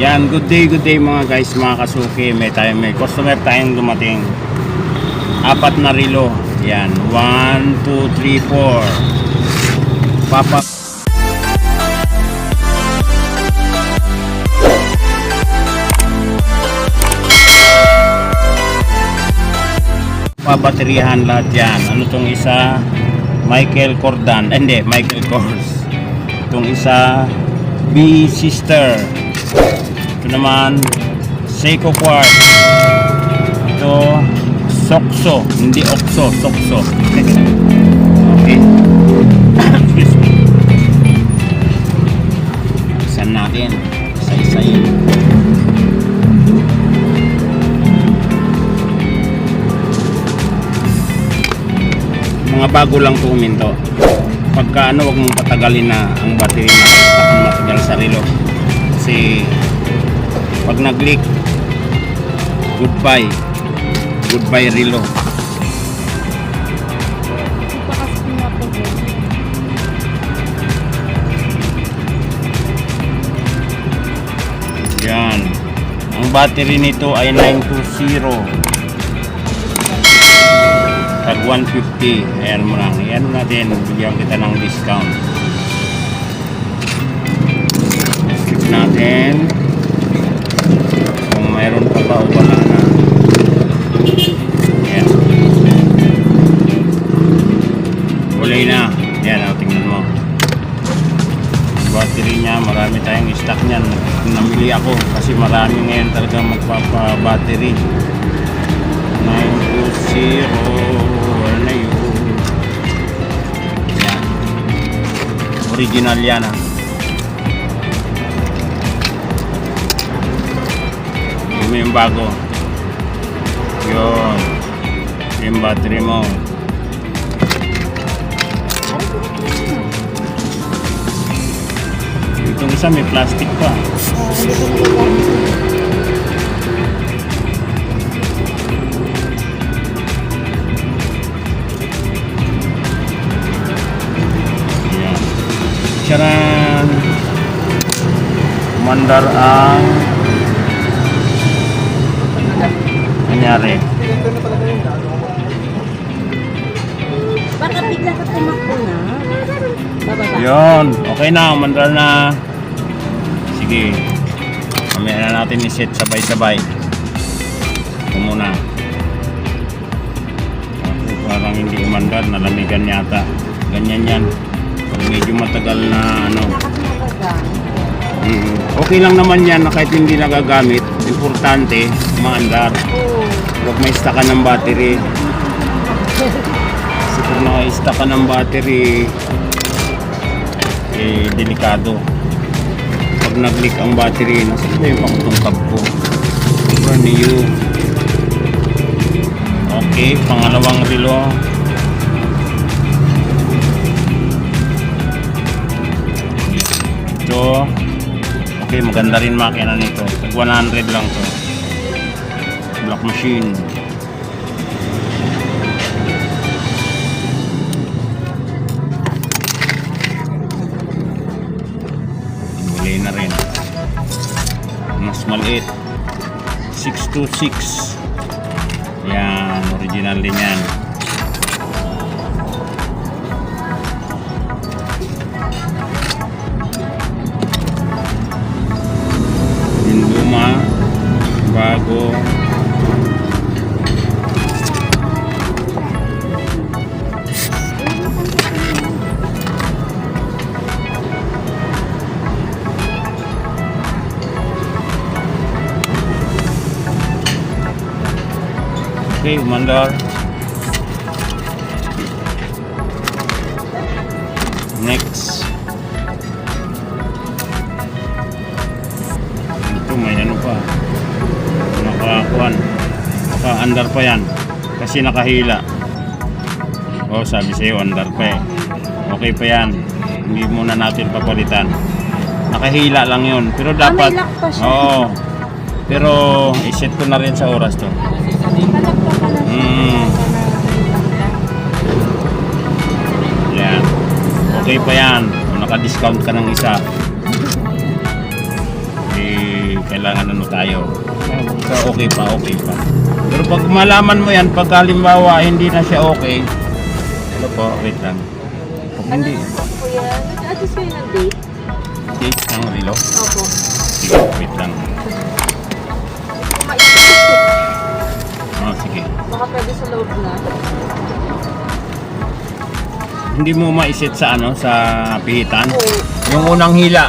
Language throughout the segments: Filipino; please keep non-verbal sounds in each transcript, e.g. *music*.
Yan, good day, good day mga guys, mga kasuki. May tayo, may customer tayong dumating. Apat na rilo. Yan, 1, 2, 3, 4. Papa pabaterihan lahat yan. Ano tong isa? Michael Cordan. Eh, hindi, Michael Kors. Itong isa, B Sister. Ito naman, Seiko Quartz. Ito, Sokso. Hindi Okso, Sokso. okay. Excuse me. Isan natin. Isa-isayin. mga bago lang po uminto. Pagka ano, wag mong patagalin na ang battery na matagal sa relo. Kasi pag nag-leak, goodbye. Goodbye relo. Yan. Ang battery nito ay 920. Tag 150. Ayan mo lang. Ayan natin. Bigyan kita ng discount. Natin. Kung mayroon pa ba o wala na. Ayan. Wala na. Ayan. O, tingnan mo battery niya marami tayong stock niyan namili ako kasi marami ngayon talaga magpapa-battery 920 wala na yun yan original yan ah mo yung bago yun yung battery mo itong isa may plastic pa. Charan! Mandar ang nangyari. Baka bigla ka tumakbo na. Bababa. Yon, okay na, mandar na. Sige. Mamaya na natin i-set sabay-sabay. Ito muna. Ako parang hindi umandar, nalamigan yata. Ganyan yan. Pag medyo matagal na ano. Mm, okay lang naman yan na kahit hindi nagagamit. Importante, maandar. Oo. Huwag may stock ka ng battery. Kasi kung naka-stock ka ng battery, eh, delikado. Pag nag-leak ang battery, nasa ba yung pakutungkab ko? Brand new. Okay, pangalawang relo. Ito. Okay, maganda rin makina nito. Tag 100 lang to. Black machine. Muli na rin. Mas maliit. 626. Yan, original din yan. Okay, umandar. Next. Ito may ano pa. Nakakuan. Naka-andar pa yan. Kasi nakahila. Oh, sabi sa'yo, andar pa eh. Okay pa yan. Hindi muna natin papalitan. Nakahila lang yun. Pero Ah, may dapat... lock pa siya. Oo. Pero iset ko na rin sa oras to. Mm. Yan. Okay pa yan. Kung naka-discount ka ng isa. Eh, kailangan ano tayo. So, okay pa, okay pa. Pero pag malaman mo yan, pag halimbawa hindi na siya okay, ano po, wait lang. Pag Ano hindi, yan? Nag-adjust kayo ng date? date ng relo. Opo. Sige, wait lang. Oh, sige. baka pwede sa loob na. Hindi mo maisit sa ano, sa pihitan. Po. Yung unang hila.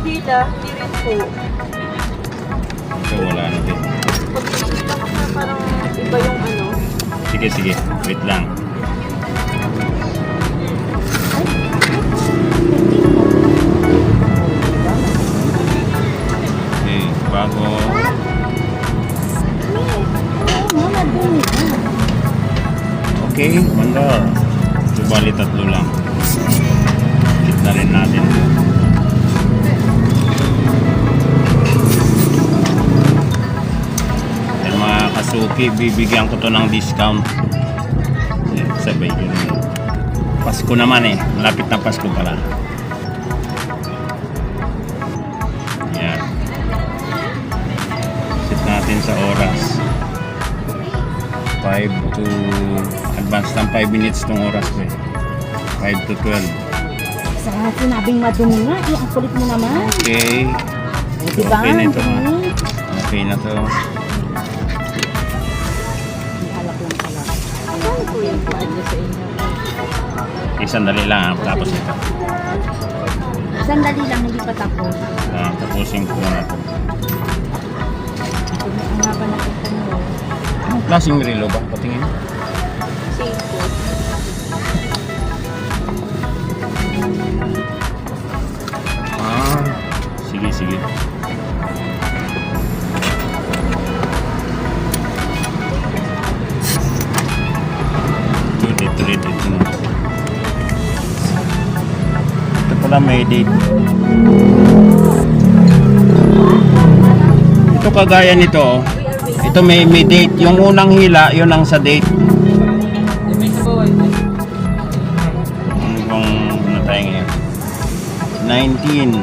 Dila, di rin po. So, wala na din. Pag parang iba yung ano. Sige, sige. Wait lang. Okay, bago. Okay, mandar. Subali tatlo lang. Hit na rin natin. Yan mga kasuki, bibigyan ko to ng discount. Yan, sabay yun. Pasko naman eh. Malapit na Pasko pala. Yan. Set natin sa oras. 5 to advance ng 5 minutes tong oras ko eh. 5 to 12. Sa sinabing madumi nga, eh, ang kulit mo naman. Okay. Diba? Okay na ito. Ha? dumi. Okay na to. Okay, sandali lang ha. Tapos ito. Sandali lang, hindi pa tapos. Ah, tapusin ko na to. Kung ang haba na kita mo. Anong klaseng relo ba? Patingin. Po. Ah, sige, sige. Ito, dito na. Ito pala may date. Ito kagaya nito, oh. ito may, may date. Yung unang hila, yun ang sa date. Tayo ngayon? 19.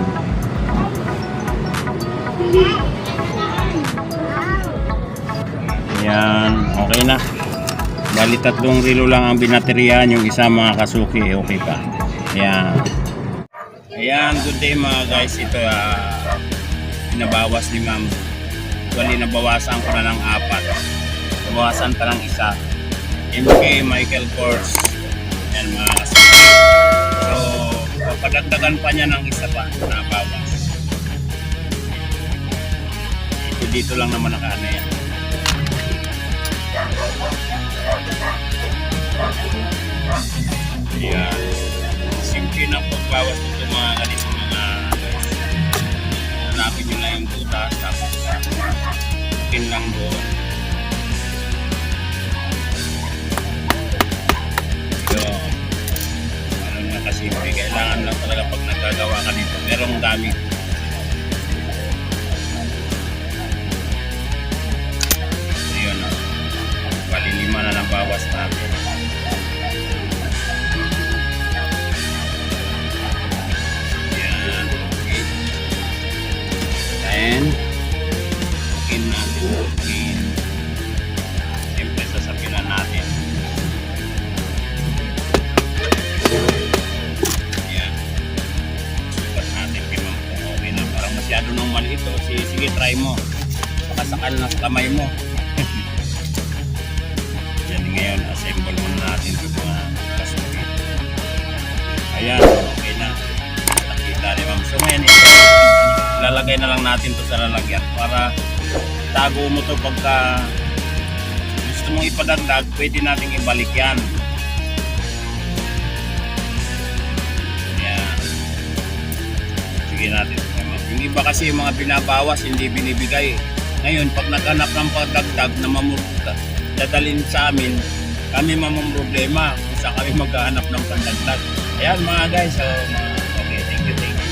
Yan, okay na. Bali tatlong relo lang ang binateryahan, yung isa mga kasuki, okay pa. Ayan. Ayan, good day mga guys. Ito, ah, pinabawas ni ma'am. Actually, nabawasan ko na ng apat. Nabawasan pa ng isa. MK Michael Kors. Yan mga kasuki. So, papadagdagan pa niya ng isa pa na bawas. Ito dito lang naman nakaano yan. Ayan. Simple ng pagbawas nito masyado nang maliit. Oh. Sige, sige, try mo. Pakasakal na sa kamay mo. *laughs* Yan ngayon, assemble muna natin yung mga kasuki. Ayan, okay na. Nakita ni ma'am. So ngayon, ito, lalagay na lang natin to sa lalagyan para tago mo to pagka gusto mong ipadagdag, pwede nating ibalik yan. Ayan. Sige natin. Yung iba kasi yung mga binabawas, hindi binibigay. Ngayon, pag naghanap ng pagdagdag na mamurta, dadalhin sa amin, kami mamang problema kung saan kami maghahanap ng pandagdag. Ayan mga guys, so, mga, okay, thank you, thank you.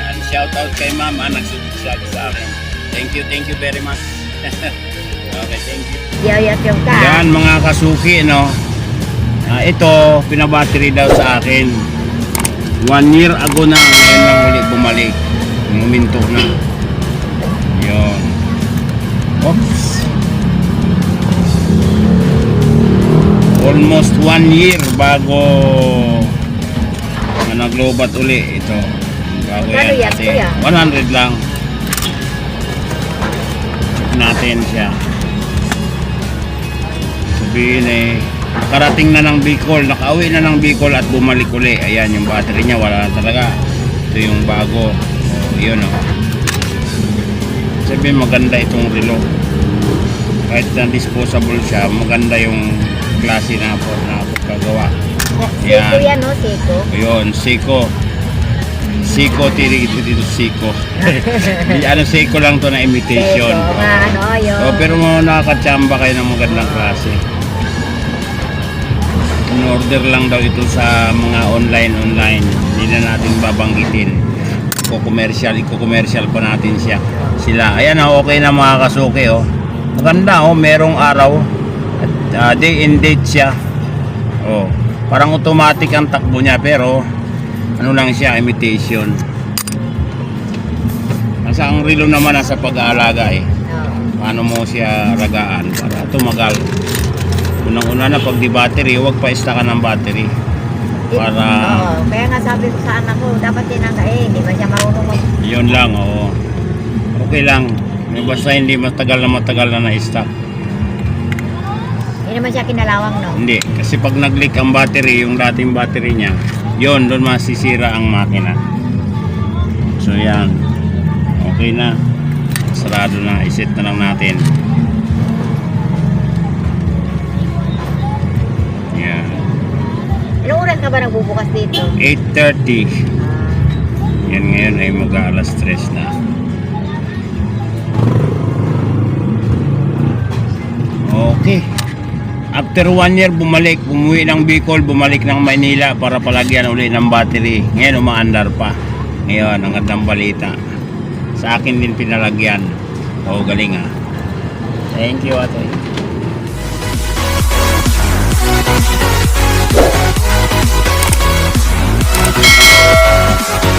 Ayan, shout out kay mama, nagsusunod sa akin. Thank you, thank you very much. *laughs* okay, thank you. Yan mga kasuki, no? Ah, ito, pinabattery daw sa akin. One year ago na, ngayon lang ulit bumalik. Huminto na. Yun. Oops. Almost one year bago na naglobat uli ito. Bago Magkano yan, kasi kuya? 100 lang. Natin siya. Sabihin eh, nakarating na ng Bicol, nakauwi na ng Bicol at bumalik uli. Ayan, yung battery niya wala na talaga. Ito yung bago. Oh, yun oh. Sabihin maganda itong relo. Kahit na disposable siya, maganda yung klase na po na pagkagawa. Siko yan, no? Siko. Ayun, Seiko. Seiko, tiri ito dito Seiko. *laughs* Ano Seiko lang to na imitation. Siko, nga, ano, yun. Oh, pero mga nakakatsamba kayo ng magandang klase. In-order lang daw ito sa mga online-online. Hindi na natin babanggitin. Iko-commercial, iko-commercial pa natin siya. Sila. Ayan, oh, okay na mga kasuki. Oh. Maganda, oh, merong araw. At, ah, day and date siya. Oh, parang automatic ang takbo niya pero ano lang siya, imitation. Nasa ang relo naman nasa pag-aalaga eh paano mo siya ragaan para tumagal. Unang-una na pag di battery, huwag pa istakan ng battery. Para Oo, kaya nga sabi ko sa anak ko, dapat tinangga eh, hindi ba siya marunong mag... yun lang, oo. Okay lang. Basta hindi matagal na matagal na na-stack. Hindi naman siya kinalawang, no? Hindi, kasi pag nag-leak ang battery, yung dating battery niya, yun, doon masisira ang makina. So yan. Okay na. Sarado na. Iset na lang natin. Oras ka ba nagbubukas dito? 8.30. Ah, Yan ngayon ay mag-aalas stress na. Okay. After one year, bumalik. Bumuwi ng Bicol, bumalik ng Manila para palagyan uli ng battery. Ngayon, umaandar pa. Ngayon, ang gandang balita. Sa akin din pinalagyan. Oo, galing ah. Thank you, ate. Yeah.